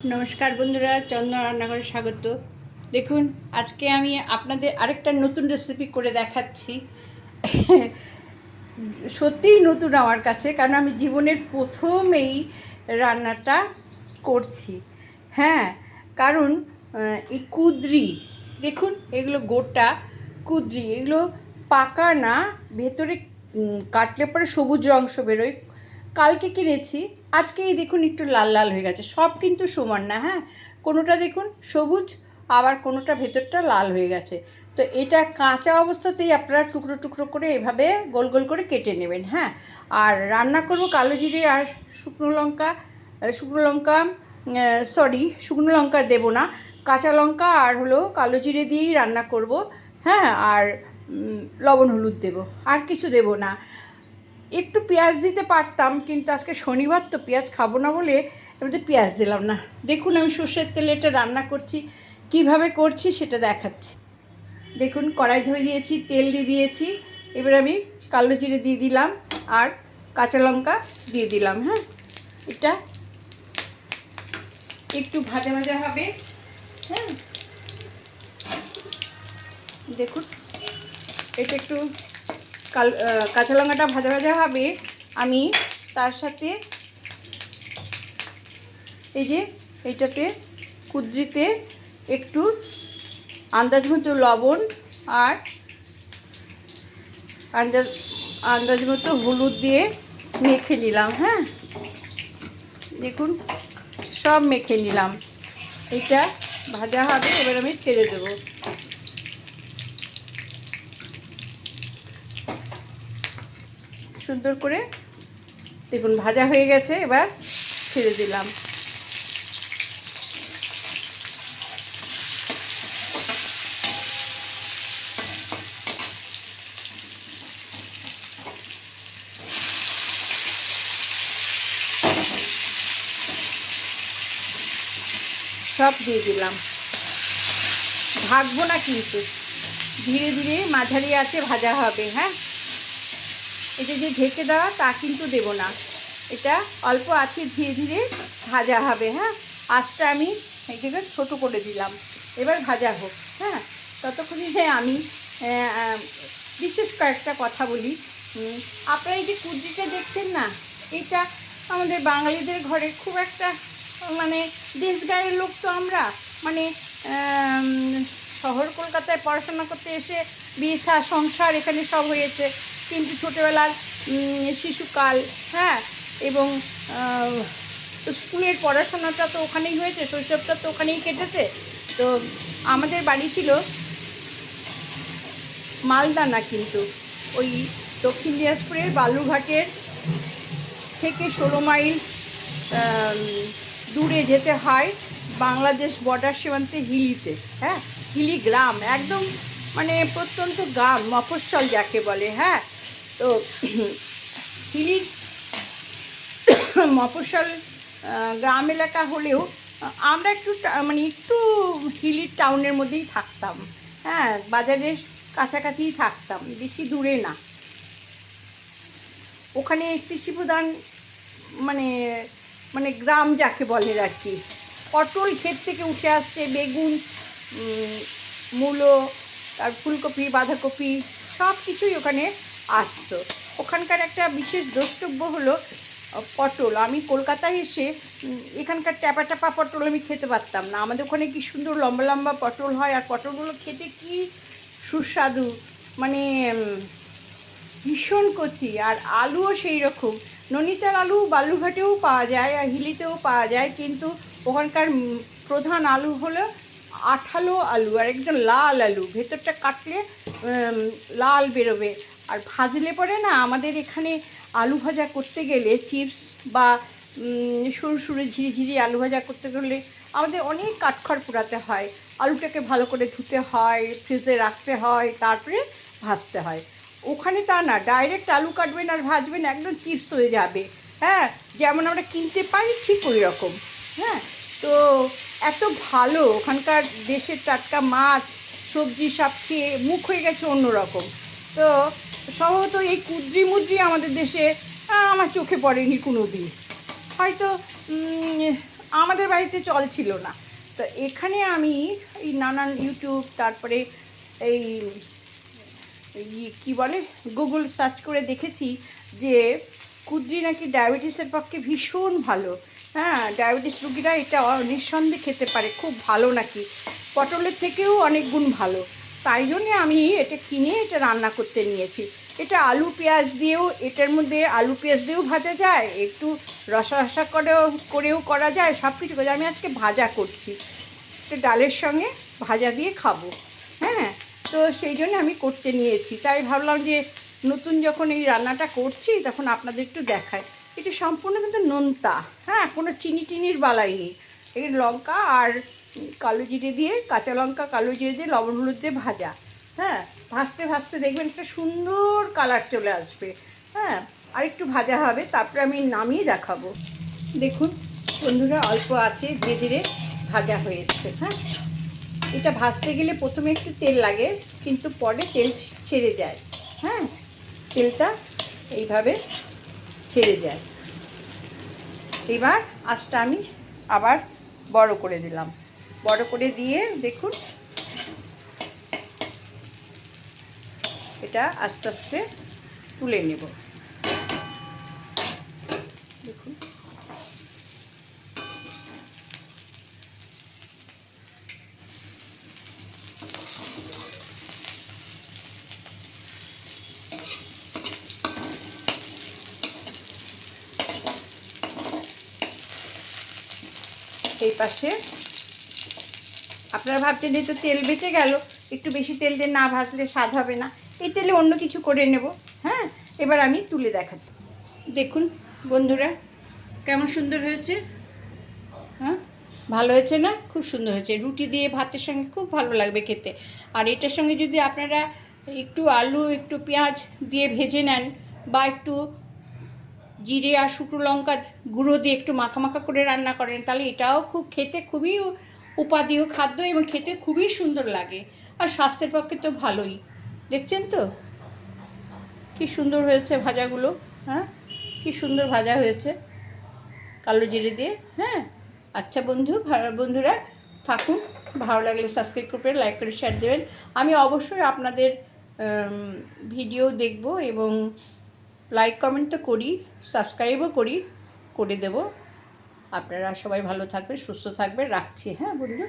নমস্কার বন্ধুরা, চন্দন রান্নাঘরে স্বাগত। দেখুন, আজকে আমি আপনাদের আরেকটা নতুন রেসিপি করে দেখাচ্ছি। সত্যিই নতুন আমার কাছে, কারণ আমি জীবনের প্রথমেই রান্নাটা করছি। হ্যাঁ কারণ এই কুদ্রি, দেখুন, এগুলো গোটা কুদ্রি, এগুলো পাকা না, ভেতরে কাটলে পরে সবুজ অংশ বেরোয়। কালকে কিনেছি আজকে এই দেখুন একটু লাল লাল হয়ে গেছে। সব কিন্তু সমান না হ্যাঁ? কোনোটা দেখুন সবুজ, আবার কোনোটা ভেতরটা লাল হয়ে গেছে। তো এটা কাঁচা অবস্থাতেই আপনারা টুকরো টুকরো করে এভাবে গোল গোল করে কেটে নেবেন হ্যাঁ? আর রান্না করব কালো জিরে আর শুকনো লঙ্কা শুকনো লঙ্কা সরি শুকনো লঙ্কা দেবো না। কাঁচা লঙ্কা আর হলো কালো জিরে দিয়েই রান্না করব হ্যাঁ? আর লবণ হলুদ দেবো। আর কিছু দেবো না। একটু পেঁয়াজ দিতে পারতাম, কিন্তু আজকে শনিবার তো পেঁয়াজ খাব না বলে এমনিতে পেঁয়াজ দিলাম না। দেখুন আমি সর্ষের তেলে এটা রান্না করছি, কীভাবে করছি সেটা দেখাচ্ছি। দেখুন, কড়াই ধরে দিয়েছি, তেল দিয়ে দিয়েছি, এবার আমি কালো জিরে দিয়ে দিলাম আর কাঁচা লঙ্কা দিয়ে দিলাম হ্যাঁ? এটা একটু ভাজা ভাজা হবে হ্যাঁ? দেখুন, এটা একটু কাল কাঁচা লঙ্কাটা ভাজা ভাজা হবে। আমি তার সাথে এই যে এইটাতে কুদ্রিতে একটু আন্দাজ মতো লবণ আর আন্দাজ আন্দাজ মতো হলুদ দিয়ে মেখে নিলাম হ্যাঁ? দেখুন, সব মেখে নিলাম। এটা ভাজা হবে, এবার আমি ছেড়ে দেবো। সুন্দর করে দেখুন, ভাজা হয়ে গেছে, এবার ছেড়ে দিলাম। সব দিয়ে দিলাম। ভাগবো না কিন্তু, ধীরে ধীরে মাঝারি আছে ভাজা হবে হ্যাঁ? এটা যে ঢেকে দেওয়া, তা কিন্তু দেব না। এটা অল্প আছে, ধীরে ধীরে ভাজা হবে হ্যাঁ? আঁচটা আমি এটাকে ছোটো করে দিলাম। এবার ভাজা হোক হ্যাঁ? ততক্ষণে আমি বিশেষ কয়েকটা কথা বলি। আপনারা এই যে কুদ্রিটা দেখছেন না, এটা আমাদের বাঙালিদের ঘরে খুব একটা মানে দেশ গায়ের লোক তো আমরা। মানে শহর কলকাতায় পড়াশোনা করতে এসে বিয়ে সংসার এখানে সব হয়েছে। কিন্তু ছোটোবেলার শিশুকাল হ্যাঁ? এবং স্কুলের পড়াশোনাটা তো ওখানেই হয়েছে, শৈশবটা তো ওখানেই কেটেছে। তো আমাদের বাড়ি ছিল মালদানা কিন্তু, ওই দক্ষিণ দিনাজপুরের বালুঘাটের থেকে ষোলো মাইল দূরে যেতে হয় বাংলাদেশ বর্ডার সীমান্তে হিলিতে হ্যাঁ? হিলি গ্রাম একদম মানে প্রত্যন্ত গ্রাম, মফস্বল যাকে বলে হ্যাঁ? তো হিলির মফস্বল আহ, গ্রাম এলাকা হলেও আমরা একটু মানে একটু হিলির টাউনের মধ্যেই থাকতাম। হ্যাঁ বাজারের কাছাকাছিই থাকতাম বেশি দূরে না। ওখানে কৃষি প্রধান মানে মানে গ্রাম যাকে বলে আর কি। পটল ক্ষেত থেকে উঠে আসছে বেগুন মূলো আর ফুলকপি বাঁধাকপি সব কিছুই ওখানে আসতো। ওখানকার একটা বিশেষ দ্রষ্টব্য হলো পটল। আমি কলকাতায় এসে এখানকার ট্যাপা ট্যাপা পটল আমি খেতে পারতাম না। আমাদের ওখানে কি সুন্দর লম্বা লম্বা পটল হয় আর পটলগুলো খেতে কি সুস্বাদু মানে ভীষণ কচি। আর আলুও সেই রকম। ননিতার আলু বালুঘাটেও পাওয়া যায় আর হিলিতেও পাওয়া যায়, কিন্তু ওখানকার প্রধান আলু হলো আঠালো আলু আর একদম লাল আলু। ভেতরটা কাটলে লাল বেরোবে। আর ভাজলে পরে না আমাদের এখানে আলু ভাজা করতে গেলে চিপস বা সরু সরু ঝিরিঝিরি আলু ভাজা করতে গেলে আমাদের অনেক কাঠখড় পোড়াতে হয়। আলুটাকে ভালো করে ধুতে হয়, ফ্রিজে রাখতে হয়, তারপরে ভাজতে হয়। ওখানে তা না, ডাইরেক্ট আলু কাটবেন আর ভাজবেন, একদম চিপস হয়ে যাবে। হ্যাঁ যেমন আমরা কিনতে পাই ঠিক ওই রকম। হ্যাঁ তো এত ভালো, ওখানকার দেশের টাটকা মাছ, সবজি সব খেয়ে মুখ হয়ে গেছে অন্যরকম। তো সম্ভবত এই কুদ্রি মুদ্রি আমাদের দেশে আমার চোখে পড়েনি কোনো দিন হয়তো আমাদের বাড়িতে চল ছিল না। তো এখানে আমি এই নানান ইউটিউব, তারপরে এই কী বলে, গুগল সার্চ করে দেখেছি যে কুদ্রি নাকি ডায়াবেটিসের পক্ষে ভীষণ ভালো। হ্যাঁ ডায়াবেটিস রুগীরা এটা নিঃসন্দেহে খেতে পারে, খুব ভালো নাকি। পটলের থেকেও অনেক গুণ ভালো। তাই জন্যে আমি এটা কিনে এটা রান্না করতে নিয়েছি। এটা আলু পেঁয়াজ দিয়েও, এটার মধ্যে আলু পেঁয়াজ দিয়েও ভাজা যায়, একটু রসা রসা করেও করেও করা যায় সব কিছু করে। আমি আজকে ভাজা করছি। এটা ডালের সঙ্গে ভাজা দিয়ে খাব। হ্যাঁ? তো সেই জন্য আমি করতে নিয়েছি। তাই ভাবলাম যে নতুন যখন এই রান্নাটা করছি, তখন আপনাদের একটু দেখায় এটা সম্পূর্ণ কিন্তু নোনতা। হ্যাঁ? কোনো চিনি টিনির বালাই নেই। এই লঙ্কা আর কালো জিরে দিয়ে, কাঁচা লঙ্কা, কালো জিরে দিয়ে, লবণ হলুদ দিয়ে ভাজা। হ্যাঁ ভাজতে ভাজতে দেখবেন একটা সুন্দর কালার চলে আসবে। হ্যাঁ আর একটু ভাজা হবে, তারপরে আমি নামিয়ে দেখাবো। দেখুন, বন্ধুরা, অল্প আছে, ধীরে ধীরে ভাজা হয়ে হ্যাঁ এটা ভাজতে গেলে প্রথমে একটু তেল লাগে, কিন্তু পরে তেল ছেড়ে যায়। হ্যাঁ তেলটা এইভাবে ছেড়ে যায়। এবার আঁচটা আমি আবার বড় করে দিলাম। বড় করে দিয়ে দেখুন। এটা আস্তে আস্তে তুলে নেব। দেখুন। এই পাশে আপনারা ভাবছেন যে তো তেল বেঁচে গেল, একটু বেশি তেল দিয়ে না ভাজলে স্বাদ হবে না। এই তেলে অন্য কিছু করে নেব হ্যাঁ? এবার আমি তুলে দেখাচ্ছি। দেখুন, বন্ধুরা, কেমন সুন্দর হয়েছে? হ্যাঁ? ভালো হয়েছে না? খুব সুন্দর হয়েছে। রুটি দিয়ে ভাতের সঙ্গে খুব ভালো লাগবে খেতে। আর এটার সঙ্গে যদি আপনারা একটু আলু, একটু পেঁয়াজ দিয়ে ভেজে নেন, বা একটু জিরে আর শুকনো লঙ্কা গুঁড়ো দিয়ে একটু মাখা মাখা করে রান্না করেন, তাহলে এটাও খুব খেতে খুবই উপাদেয় খাদ্য এবং খেতে খুবই সুন্দর লাগে। আর স্বাস্থ্যের পক্ষে তো ভালোই। দেখছেন তো? কি সুন্দর হয়েছে ভাজাগুলো হ্যাঁ? কি সুন্দর ভাজা হয়েছে। কালো জিরে দিয়ে হ্যাঁ? আচ্ছা বন্ধু বন্ধুরা, থাকুন। ভালো লাগলে সাবস্ক্রাইব করবেন লাইক করে শেয়ার দেবেন। আমি অবশ্যই আপনাদের ভিডিও দেখব এবং লাইক কমেন্ট তো করি সাবস্ক্রাইবও করি, করে দেব। আপনারা সবাই ভালো থাকবেন সুস্থ থাকবেন। রাখছি হ্যাঁ বন্ধু